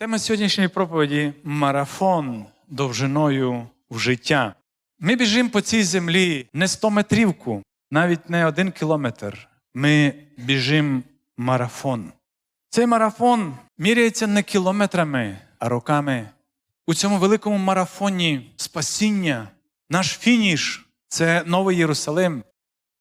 Тема сьогоднішньої проповіді марафон довжиною в життя. Ми біжимо по цій землі не 100 метрівку, навіть не один кілометр. Ми біжимо марафон. Цей марафон міряється не кілометрами, а роками. У цьому великому марафоні спасіння, наш фініш це Новий Єрусалим.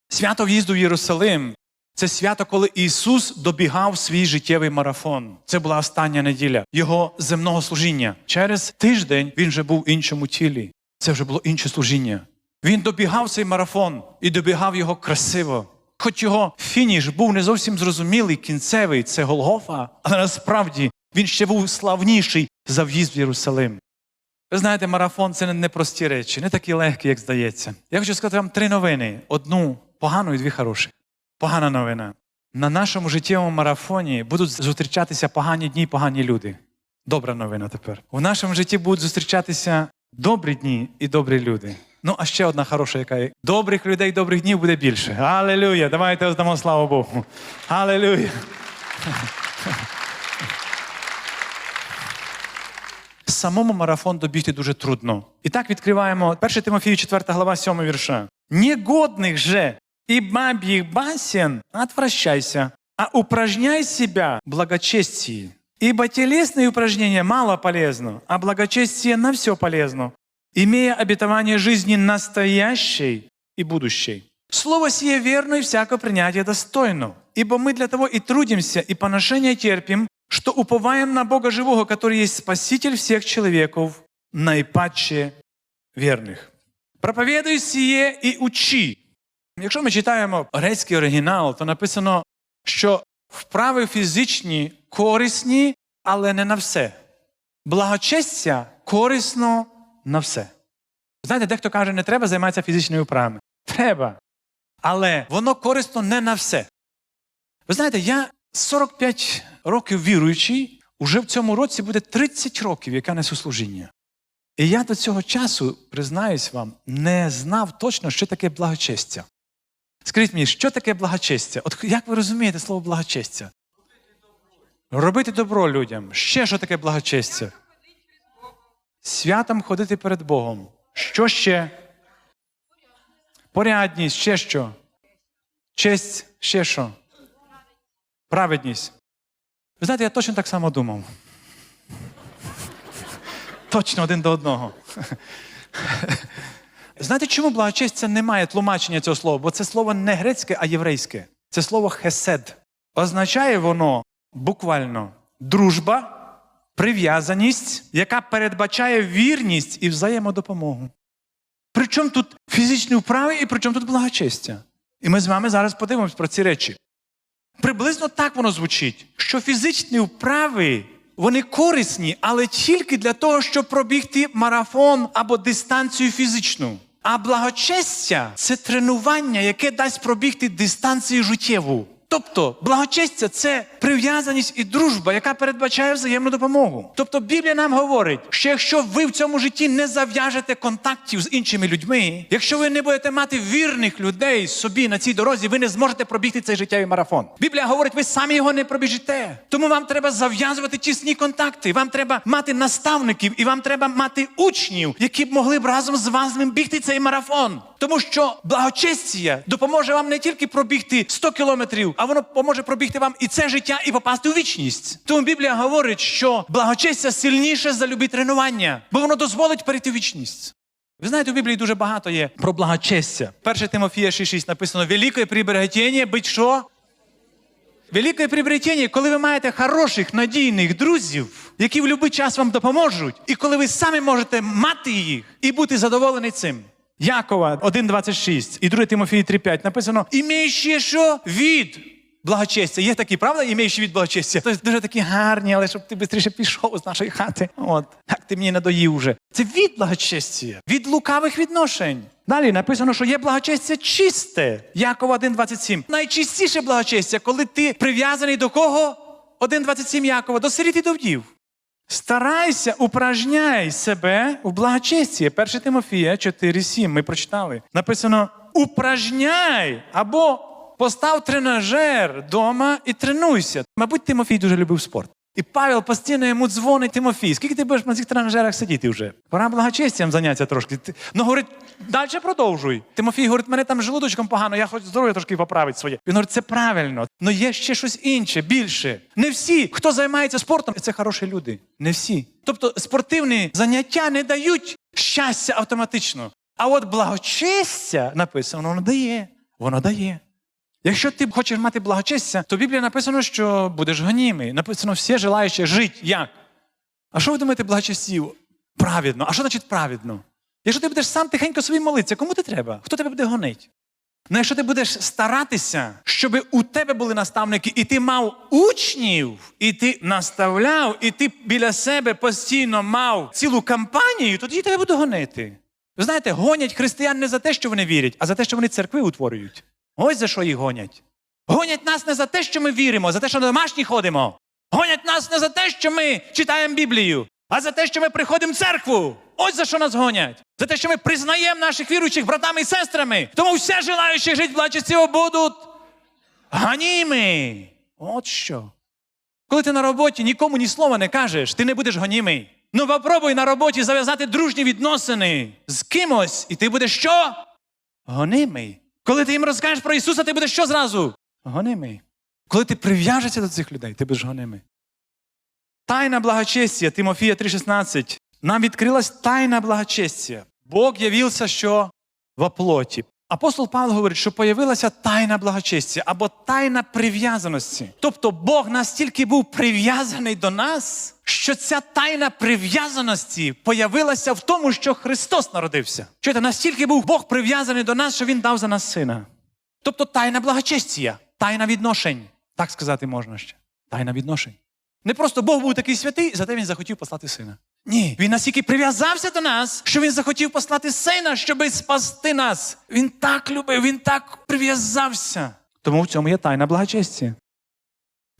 Свято в'їзду в Єрусалим це свято, коли Ісус добігав свій життєвий марафон. Це була остання неділя Його земного служіння. Через тиждень він вже був в іншому тілі. Це вже було інше служіння. Він добігав цей марафон і добігав його красиво. Хоч його фініш був не зовсім зрозумілий, кінцевий, це Голгофа, але насправді він ще був славніший за в'їзд в Єрусалим. Ви знаєте, марафон це не прості речі, не такі легкі, як здається. Я хочу сказати вам три новини: одну погану і дві хороші. Погана новина. На нашому життєвому марафоні будуть зустрічатися погані дні, погані люди. Добра новина тепер. У нашому житті будуть зустрічатися добрі дні і добрі люди. Ну, а ще одна хороша, яка є. Добрих людей, добрих днів буде більше. Алелюя! Давайте оздамо славу Богу. Алелюя! Самому марафон добігти дуже трудно. І так відкриваємо 1 Тимофію 4 глава 7 вірша. Негодных же и бабьих басен отвращайся, а упражняй себя в благочестии. Ибо телесные упражнения мало полезно, а благочестие на все полезно, имея обетование жизни настоящей и будущей. Слово сие верно и всякое принятие достойно, ибо мы для того и трудимся, и поношения терпим, что уповаем на Бога живого, который есть Спаситель всех человеков, наипаче верних. Проповідуй сіє і учи. Якщо ми читаємо грецький оригінал, то написано, що вправи фізичні корисні, але не на все. Благочестя корисно на все. Знаєте, дехто каже, не треба займатися фізичними вправами. Треба. Але воно корисно не на все. Ви знаєте, я 45 років віруючий, уже в цьому році буде 30 років, яка несу служіння. І я до цього часу, признаюсь вам, не знав точно, що таке благочестя. Скажіть мені, що таке благочестя? От як ви розумієте слово благочестя? Робити добро людям. Ще що таке благочестя? Святом ходити перед Богом. Що ще? Порядність, ще що? Честь, ще що? Праведність. Ви знаєте, я точно так само думав. Точно один до одного. Знаєте, чому благочестя не має тлумачення цього слова? Бо це слово не грецьке, а єврейське. Це слово хесед. Означає воно буквально дружба, прив'язаність, яка передбачає вірність і взаємодопомогу. Причому тут фізичні вправи і причому тут благочестя. І ми з вами зараз подивимось про ці речі. Приблизно так воно звучить, що фізичні вправи вони корисні, але тільки для того, щоб пробігти марафон або дистанцію фізичну. А благочестя це тренування, яке дасть пробігти дистанцію життєву. Тобто, благочестя це прив'язаність і дружба, яка передбачає взаємну допомогу. Тобто Біблія нам говорить, що якщо ви в цьому житті не зав'яжете контактів з іншими людьми, якщо ви не будете мати вірних людей собі на цій дорозі, ви не зможете пробігти цей життєвий марафон. Біблія говорить, ви самі його не пробіжите. Тому вам треба зав'язувати тісні контакти. Вам треба мати наставників і вам треба мати учнів, які б могли б разом з вами бігти цей марафон. Тому що благочестя допоможе вам не тільки пробігти 100 кілометрів, а воно поможе пробігти вам і це життя, і попасти у вічність. Тому Біблія говорить, що благочестя сильніше за любі тренування, бо воно дозволить перейти в вічність. Ви знаєте, у Біблії дуже багато є про благочестя. 1 Тимофія 6,6 написано: велике приберегтіння быть що? Велике приобретення, коли ви маєте хороших, надійних друзів, які в будь-який час вам допоможуть, і коли ви самі можете мати їх і бути задоволені цим. Якова 1,26 і 2 Тимофії 3,5 написано: імеючи що від благочестя. Є такі, правда, імеючи від благочестя? Тобто дуже такі гарні, але щоб ти швидше пішов з нашої хати. От, як ти мені надоїв уже. Це від благочестя, від лукавих відношень. Далі написано, що є благочестя чисте. Якова 1,27. Найчистіше благочестя, коли ти прив'язаний до кого? 1,27 Якова, до сиріт і до вдів. Старайся, упражняй себе у благочесті. 1 Тимофія 4,7 ми прочитали. Написано: упражняй або Постав тренажер вдома і тренуйся. Мабуть, Тимофій дуже любив спорт. І Павел постійно йому дзвонить Тимофій. Скільки ти будеш на цих тренажерах сидіти вже? Пора благочестям зайнятися трошки. Ну, говорить, далі продовжуй. Тимофій говорить, мене там желудочком погано, я хочу здоров'я трошки поправити своє. Він говорить, це правильно. але є ще щось інше, більше. Не всі, хто займається спортом, це хороші люди. Не всі. Тобто спортивні заняття не дають щастя автоматично. А от благочестя написано, воно дає. Воно дає. Якщо ти хочеш мати благочестя, то в Біблії написано, що будеш гонімий. Написано, всі желаючі жити. Як? А що ви думаєте, благочестів? Праведно. А що значить праведно? Якщо ти будеш сам тихенько собі молитися, кому ти треба? Хто тебе буде гонити? Ну, якщо ти будеш старатися, щоб у тебе були наставники, і ти мав учнів, і ти наставляв, і ти біля себе постійно мав цілу кампанію, тоді тебе буде гонити. Ви знаєте, гонять християн не за те, що вони вірять, а за те, що вони церкви утворюють. Ось за що їх гонять. Гонять нас не за те, що ми віримо, за те, що на домашні ходимо. Гонять нас не за те, що ми читаємо Біблію, а за те, що ми приходимо в церкву. Ось за що нас гонять. За те, що ми признаємо наших віруючих братами і сестрами. Тому все желаючі жити в благочесті будуть ганіми. От що. Коли ти на роботі нікому ні слова не кажеш, ти не будеш гонімий. Ну попробуй на роботі зав'язати дружні відносини з кимось, і ти будеш що? Гонимий. Коли ти їм розкажеш про Ісуса, ти будеш що зразу? Гонимий. Коли ти прив'яжешся до цих людей, ти будеш гонимий. Тайна благочестя, Тимофія 3,16. Нам відкрилась тайна благочестя. Бог явився що? в плоті. Апостол Павло говорить, що появилася тайна благочестя або тайна прив'язаності. Тобто Бог настільки був прив'язаний до нас, що ця тайна прив'язаності появилася в тому, що Христос народився. Чуєте, настільки був Бог прив'язаний до нас, що Він дав за нас сина. Тобто тайна благочестя, тайна відношень. Так сказати можна ще. Тайна відношень. Не просто Бог був такий святий, зате він захотів послати сина. Ні, він настільки прив'язався до нас, що він захотів послати сина, щоби спасти нас. Він так любив, він так прив'язався. Тому в цьому є тайна благочестя.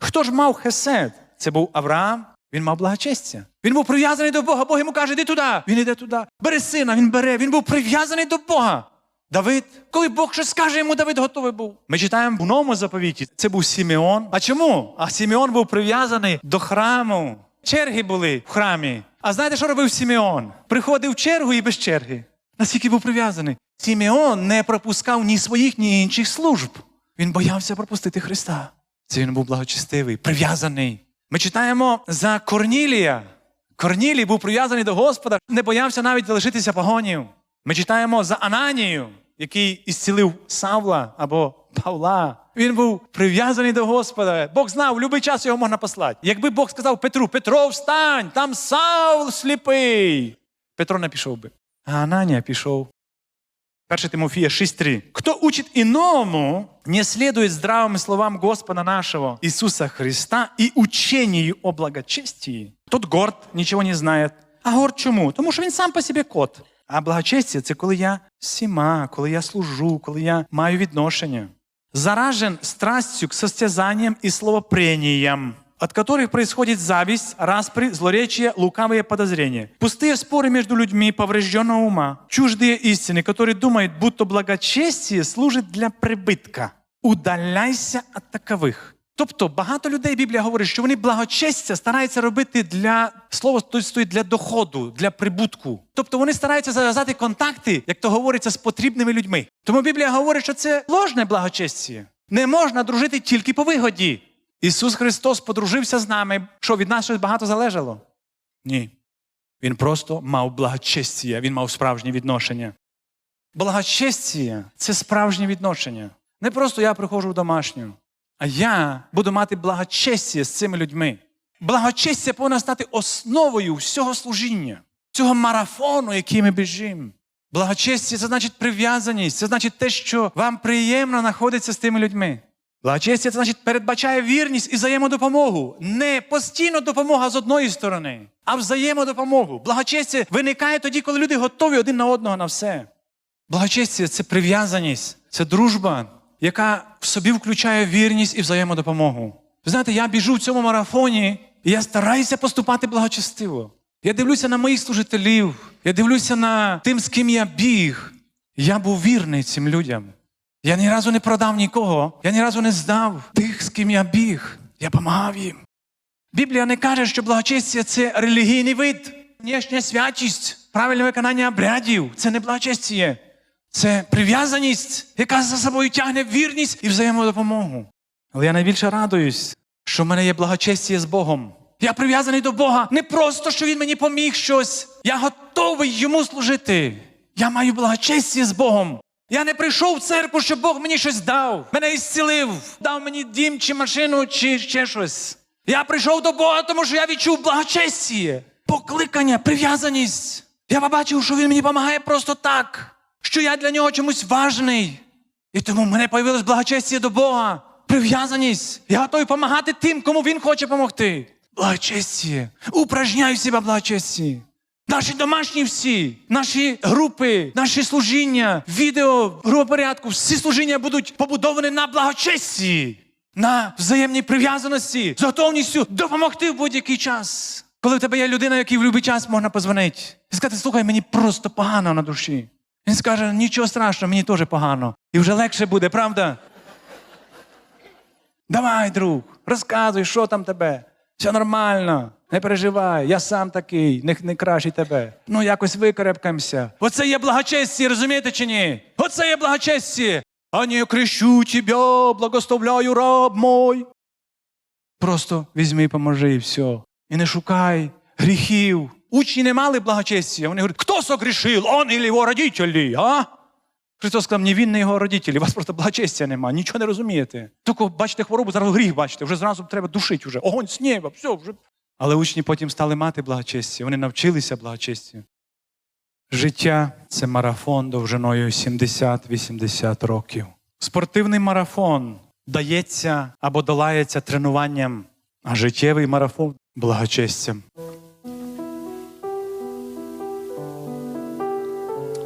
Хто ж мав хесед? Це був Авраам, він мав благочестя. Він був прив'язаний до Бога. Бог йому каже, іди туди. Він іде туди. Бери сина, він бере. Він був прив'язаний до Бога. Давид, коли Бог щось скаже йому, Давид готовий був. Ми читаємо в новому заповіті. Це був Сімеон. А чому? А Сімеон був прив'язаний до храму. Черги були в храмі. А знаєте, що робив Сімеон? Приходив в чергу і без черги. Наскільки був прив'язаний. Сімеон не пропускав ні своїх, ні інших служб. Він боявся пропустити Христа. Це він був благочестивий, прив'язаний. Ми читаємо за Корнілія. Корнілій був прив'язаний до Господа, не боявся навіть залишитися погонів. Ми читаємо за Ананію, який ісцілив Савла або Павла. Він був прив'язаний до Господа. Бог знав, в будь-який час його можна послати. Якби Бог сказав Петру: Петро, встань, там Савл сліпий. Петро не пішов би. А Ананія пішов. 1 Тимофія 6.3. Кто учит иному, не следует здравым словам Господа нашего Иисуса Христа и учению о благочестии, тот горд, нічого не знає. А горд чому? Тому що він сам по собі кот. А благочестие – це коли я сіма, коли я служу, коли я маю відношення. Заражен страстью к состязаниям и словопрениям, от которых происходит зависть, распри, злоречие, лукавые подозрения. Пустые споры между людьми поврежденного ума, чуждые истины, которые думают, будто благочестие служит для прибытка. Удаляйся от такових. Тобто багато людей Біблія говорить, що вони благочестя стараються робити для слово стоїть для доходу, для прибутку. Тобто вони стараються зав'язати контакти, як то говориться, з потрібними людьми. Тому Біблія говорить, що це ложне благочестя. Не можна дружити тільки по вигоді. Ісус Христос подружився з нами, що від нас щось багато залежало? Ні. Він просто мав благочестя, він мав справжнє відношення. Благочестя це справжнє відношення. Не просто я приходжу в домашню, а я буду мати благочестя з цими людьми. Благочестя повинна стати основою всього служіння, цього марафону, який ми біжимо. Благочестя це значить прив'язаність, це значить те, що вам приємно знаходитися з тими людьми. Благочестя це значить передбачає вірність і взаємодопомогу. Не постійно допомога з одної сторони, а взаємодопомогу. Благочестя виникає тоді, коли люди готові один на одного на все. Благочестя це прив'язаність, це дружба, яка в собі включає вірність і взаємодопомогу. Ви знаєте, я біжу в цьому марафоні, і я стараюся поступати благочестиво. Я дивлюся на моїх служителів, я дивлюся на тим, з ким я біг. Я був вірний цим людям. Я ні разу не продав нікого, я ні разу не здав тих, з ким я біг. Я помагав їм. Біблія не каже, що благочестя це релігійний вид, внешня святість, правильне виконання обрядів. Це не благочестя. Це прив'язаність, яка за собою тягне вірність і взаємодопомогу. Але я найбільше радуюсь, що в мене є благочестя з Богом. Я прив'язаний до Бога не просто, що Він мені поміг щось. Я готовий йому служити. Я маю благочестя з Богом. Я не прийшов в церкву, щоб Бог мені щось дав. Мене ісцілив, дав мені дім чи машину, чи ще щось. Я прийшов до Бога, тому що я відчув благочестя, покликання, прив'язаність. Я побачив, що він мені допомагає просто так, що я для нього чомусь важний. І тому в мене появилось благочестя до Бога, прив'язаність. Я готовий допомагати тим, кому він хоче допомогти. Благочестя. Упражняю себе благочесті. Наші домашні всі, наші групи, наші служіння, відео, групопорядку, всі служіння будуть побудовані на благочесті, на взаємній прив'язаності, з готовністю допомогти в будь-який час. Коли в тебе є людина, якій в будь-який час можна позвонити і сказати, слухай, мені просто погано на душі. Він скаже, нічого страшного, мені теж погано. І вже легше буде, правда? Давай, друг, розказуй, що там тебе. Все нормально, не переживай, я сам такий, не, не кращий тебе. Ну, якось викарабкаємося. Оце є благочестя, розумієте чи ні? Оце є благочестя. А не крещу тебе, благословляю раб мой. Просто візьми поможи, і все. І не шукай гріхів. Учні не мали благочестя. Вони говорять, хто согрішив, он или його родителі, а? Христос сказав, ні він, ні його родителі, у вас просто благочестя нема, нічого не розумієте. Тільки бачите хворобу, зараз гріх бачите, вже зразу треба душити, вже. огонь з неба, все, вже. Але учні потім стали мати благочестя, вони навчилися благочестю. Життя це марафон довжиною 70-80 років. Спортивний марафон дається або долається тренуванням, а життєвий марафон благочестям.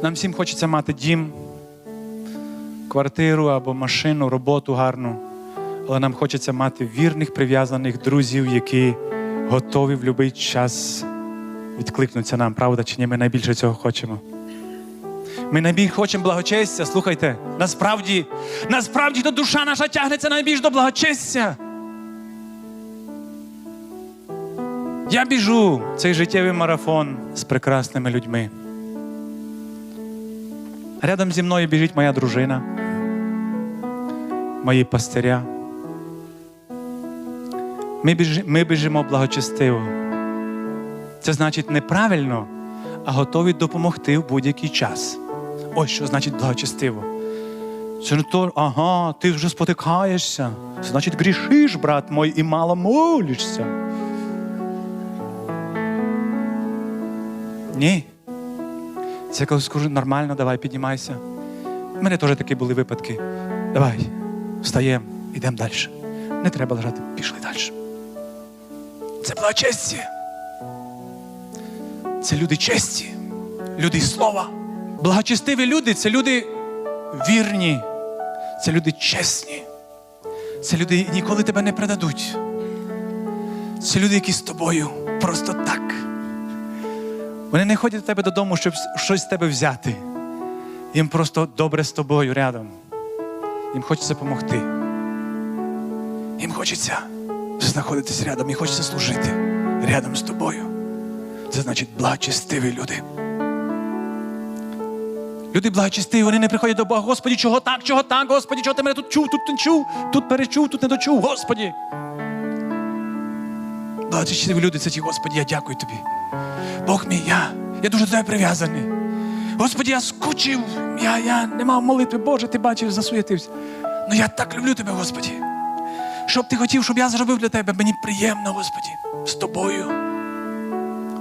Нам всім хочеться мати дім, квартиру або машину, роботу гарну. Але нам хочеться мати вірних, прив'язаних друзів, які готові в будь-який час відкликнутися нам, правда, чи ні? Ми найбільше цього хочемо. Ми найбільше хочемо благочестя. Слухайте, насправді, насправді то душа наша тягнеться найбільш до благочестя. Я біжу цей життєвий марафон з прекрасними людьми. Рядом зі мною біжить моя дружина, мої пастиря. Ми, біж... Ми біжимо благочестиво. Це значить неправильно, а готові допомогти в будь-який час. Ось що значить благочестиво. Це не то, ага, ти вже спотикаєшся. Значить, грішиш, брат мой, і мало молишся. Ні. Це коли скажу, нормально, давай, піднімайся. У мене теж такі були випадки. Давай, встаємо, йдемо далі. Не треба лежати, пішли далі. Це благочестя. Це люди честі, люди слова. Благочестиві люди це люди вірні, це люди чесні. Це люди ніколи тебе не предадуть. Це люди, які з тобою просто так. Вони не ходять до тебе додому, щоб щось з тебе взяти. Їм просто добре з тобою рядом. Їм хочеться допомогти. Їм хочеться знаходитись рядом, їм хочеться служити рядом з тобою. Це значить благочестиві люди. Люди благочестиві, вони не приходять до Бога. Господі, чого так, чого так, Господі, чого ти мене тут чув, тут не чув, тут перечув, тут не дочув, Господі. Благочестиві люди, це ті, Господі, я дякую тобі. Бог мій, я, я дуже до тебе прив'язаний. Господи, я скучив, я, я не мав молитви, Боже, ти бачив, засуєтився. Ну я так люблю тебе, Господі. Що б ти хотів, щоб я зробив для тебе, мені приємно, Господі, з тобою.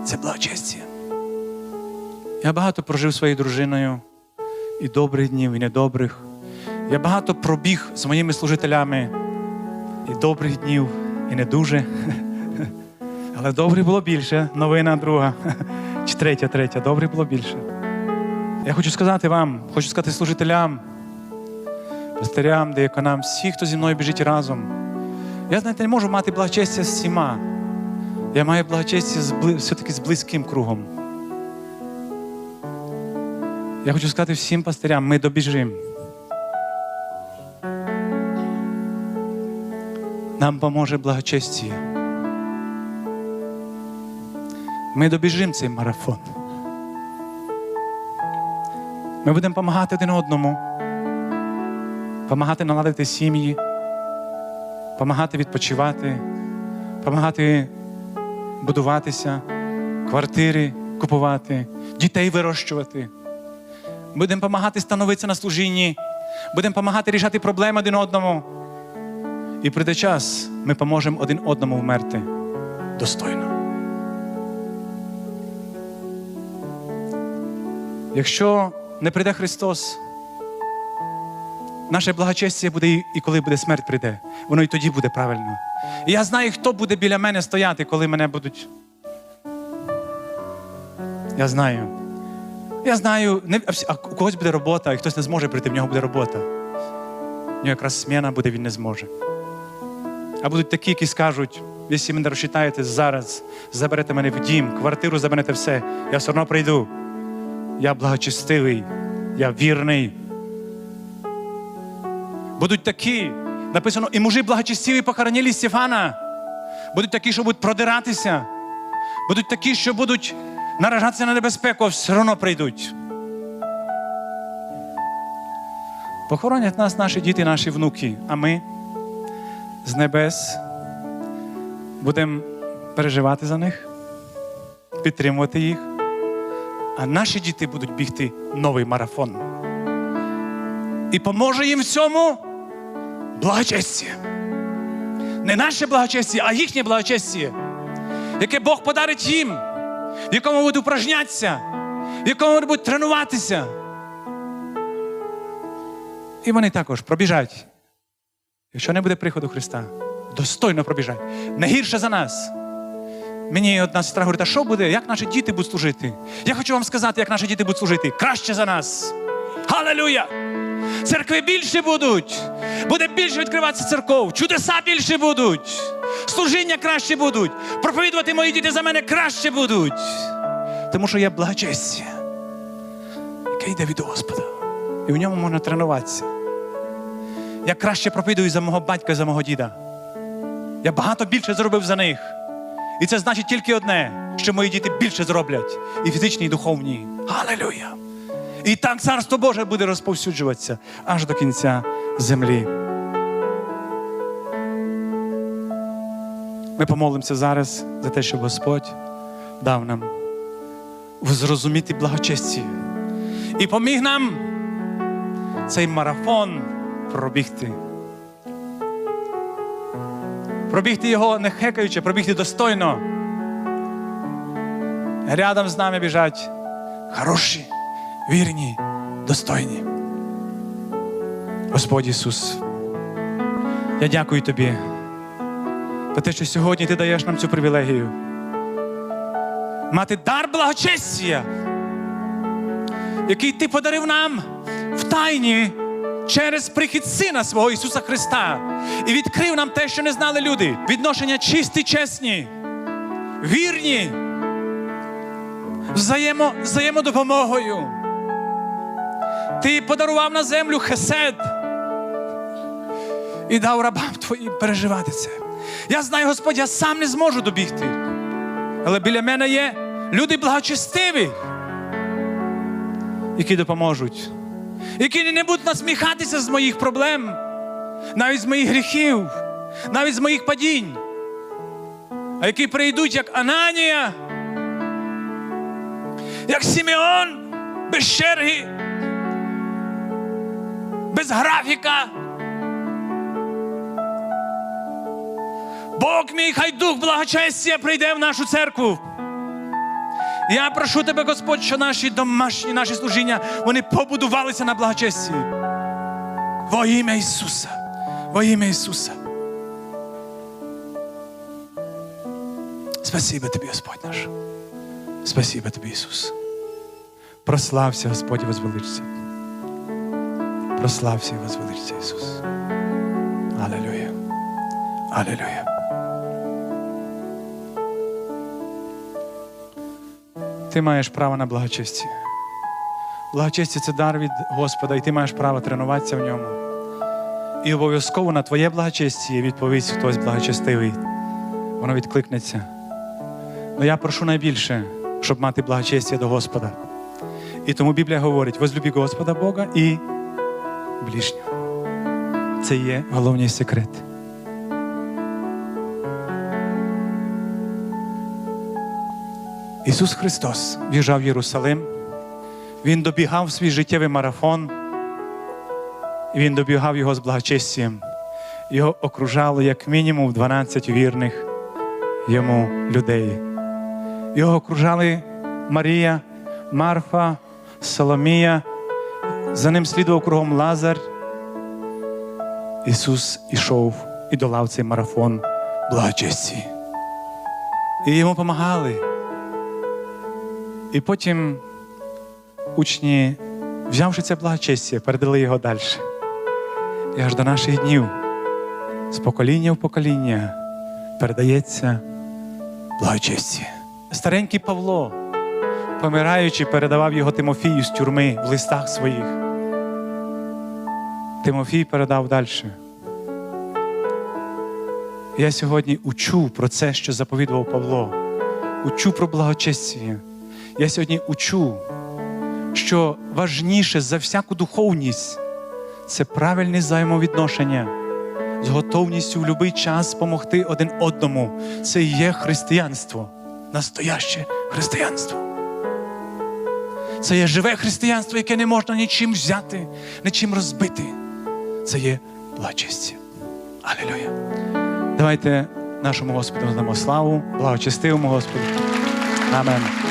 Це благочестя. Я багато прожив своєю дружиною і добрих днів, і недобрих. Я багато пробіг з моїми служителями і добрих днів, і не дуже. Але добре було більше. Новина друга. Чи третя, третя. Добре було більше. Я хочу сказати вам, хочу сказати служителям, пастирям, деяконам, всі, хто зі мною біжить разом. Я, знаєте, не можу мати благочестя з всіма. Я маю благочестя все-таки з близьким кругом. Я хочу сказати всім пастирям, ми добіжимо. Нам поможе благочестя. Ми добіжимо цей марафон. Ми будемо допомагати один одному, допомагати наладити сім'ї, допомагати відпочивати, допомагати будуватися, квартири купувати, дітей вирощувати. Будемо допомагати становитися на служінні, будемо допомагати рішати проблеми один одному. І прийде час, ми поможемо один одному вмерти достойно. Якщо не прийде Христос, наше благочестя буде і коли буде смерть прийде, воно і тоді буде правильно. І я знаю, хто буде біля мене стояти, коли мене будуть. Я знаю. Я знаю, не, а у когось буде робота, і хтось не зможе прийти, в нього буде робота. В нього якраз сміна буде, він не зможе. А будуть такі, які скажуть, якщо мене розчитаєте зараз, заберете мене в дім, квартиру заберете все, я все одно прийду. Я благочестивий, я вірний. Будуть такі, написано, і мужі благочестиві похоронили Стефана. Будуть такі, що будуть продиратися. Будуть такі, що будуть наражатися на небезпеку, все одно прийдуть. Похоронять нас наші діти, наші внуки, а ми з небес будемо переживати за них, підтримувати їх, а наші діти будуть бігти новий марафон. І поможе їм в цьому благочестя. Не наше благочестя, а їхнє благочестя, яке Бог подарить їм, в якому будуть упражнятися, в якому будуть тренуватися. І вони також пробіжать. Якщо не буде приходу Христа, достойно пробіжать. Не гірше за нас. Мені одна сестра говорить, а що буде, як наші діти будуть служити? Я хочу вам сказати, як наші діти будуть служити. Краще за нас. Халилюя! Церкви більше будуть. Буде більше відкриватися церков. Чудеса більше будуть. Служіння краще будуть. Проповідувати мої діти за мене краще будуть. Тому що є благочестя, яке йде від Господа. І в ньому можна тренуватися. Я краще проповідую за мого батька за мого діда. Я багато більше зробив за них. І це значить тільки одне, що мої діти більше зроблять і фізичні, і духовні. Галилюя! І так царство Боже буде розповсюджуватися аж до кінця землі. Ми помолимося зараз за те, щоб Господь дав нам зрозуміти благочесті і поміг нам цей марафон пробігти. Пробігти його не хекаючи, пробігти достойно. Рядом з нами біжать хороші, вірні, достойні. Господь Ісус, я дякую Тобі за те, що сьогодні Ти даєш нам цю привілегію. Мати дар благочестя, який Ти подарив нам в тайні через прихід Сина свого Ісуса Христа і відкрив нам те, що не знали люди. Відношення чисті, чесні, вірні, взаємо, взаємодопомогою. Ти подарував на землю хесед і дав рабам твоїм переживати це. Я знаю, Господь, я сам не зможу добігти. Але біля мене є люди благочестиві, які допоможуть, які не будуть насміхатися з моїх проблем, навіть з моїх гріхів, навіть з моїх падінь, а які прийдуть як Ананія, як Сімеон без черги, без графіка. Бог мій, хай дух благочестя прийде в нашу церкву. Я прошу тебе, Господь, що наші домашні, наші служіння, вони побудувалися на благочесті. Во ім'я Ісуса. Во ім'я Ісуса. Спасибо тобі, Господь наш. Спасибо тобі, Ісус. Прослався, Господь, і возвеличся. Прослався і возвеличся, Ісус. Аллилуйя. Аллилуйя. Ти маєш право на благочесті. Благочесті це дар від Господа, і ти маєш право тренуватися в ньому. І обов'язково на твоє благочестіє відповість хтось благочестивий. Воно відкликнеться. Но я прошу найбільше, щоб мати благочестя до Господа. І тому Біблія говорить: возлюбі Господа Бога і ближнього. Це є головний секрет. Ісус Христос в'їжджав в Єрусалим, Він добігав свій життєвий марафон, і Він добігав його з благочестям. Його окружало як мінімум 12 вірних йому людей. Його окружали Марія, Марфа, Соломія, за ним слідував кругом Лазар. Ісус ішов і долав цей марафон благочесті. І йому допомагали. І потім учні, взявши це благочестя, передали його далі. І аж до наших днів, з покоління в покоління, передається благочестя. Старенький Павло, помираючи, передавав його Тимофію з тюрми в листах своїх. Тимофій передав далі. Я сьогодні учу про це, що заповідував Павло. Учу про благочестя. Я сьогодні учу, що важніше за всяку духовність це правильне взаємовідношення з готовністю в будь-який час допомогти один одному. Це і є християнство, настояще християнство. Це є живе християнство, яке не можна нічим взяти, нічим розбити. Це є благочестя. Алілюя. Давайте нашому Господу надамо славу, благочестивому Господу. Амен.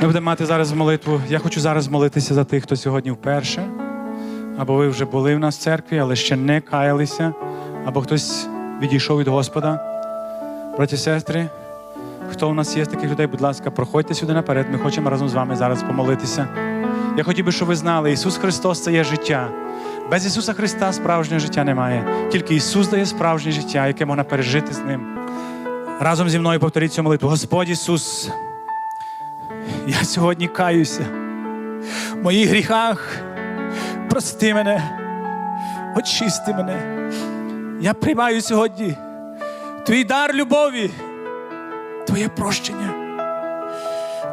Ми будемо мати зараз молитву. Я хочу зараз молитися за тих, хто сьогодні вперше, або ви вже були в нас в церкві, але ще не каялися, або хтось відійшов від Господа. Браті сестри, хто у нас є з таких людей, будь ласка, проходьте сюди наперед. Ми хочемо разом з вами зараз помолитися. Я хотів би, щоб ви знали, Ісус Христос це є життя. Без Ісуса Христа справжнього життя немає. Тільки Ісус дає справжнє життя, яке можна пережити з Ним. Разом зі мною повторіть цю молитву. Господь Ісус, я сьогодні каюся в моїх гріхах. Прости мене, очисти мене. Я приймаю сьогодні твій дар любові, Твоє прощення,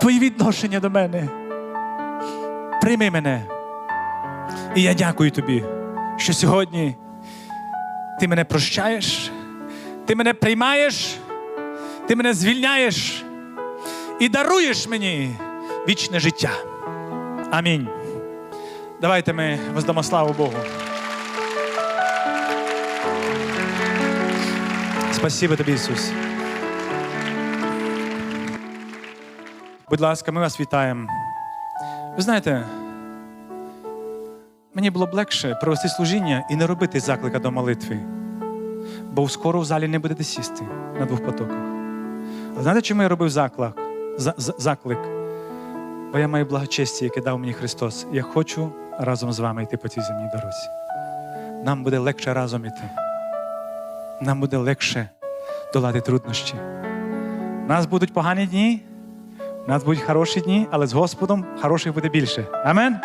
Твої відношення до мене. Прийми мене. І я дякую тобі, що сьогодні ти мене прощаєш, ти мене приймаєш, ти мене звільняєш і даруєш мені вічне життя. Амінь. Давайте ми воздамо славу Богу. Спасибо тобі, Ісус. Будь ласка, ми вас вітаємо. Ви знаєте, мені було б легше провести служіння і не робити заклика до молитви, бо скоро в залі не будете сісти на двох потоках. Але знаєте, чому я робив заклик? За- за- заклик? Бо я маю благочестя, яке дав мені Христос. Я хочу разом з вами йти по цій земній дорозі. Нам буде легше разом іти. Нам буде легше долати труднощі. У нас будуть погані дні, у нас будуть хороші дні, але з Господом хороших буде більше. Амен.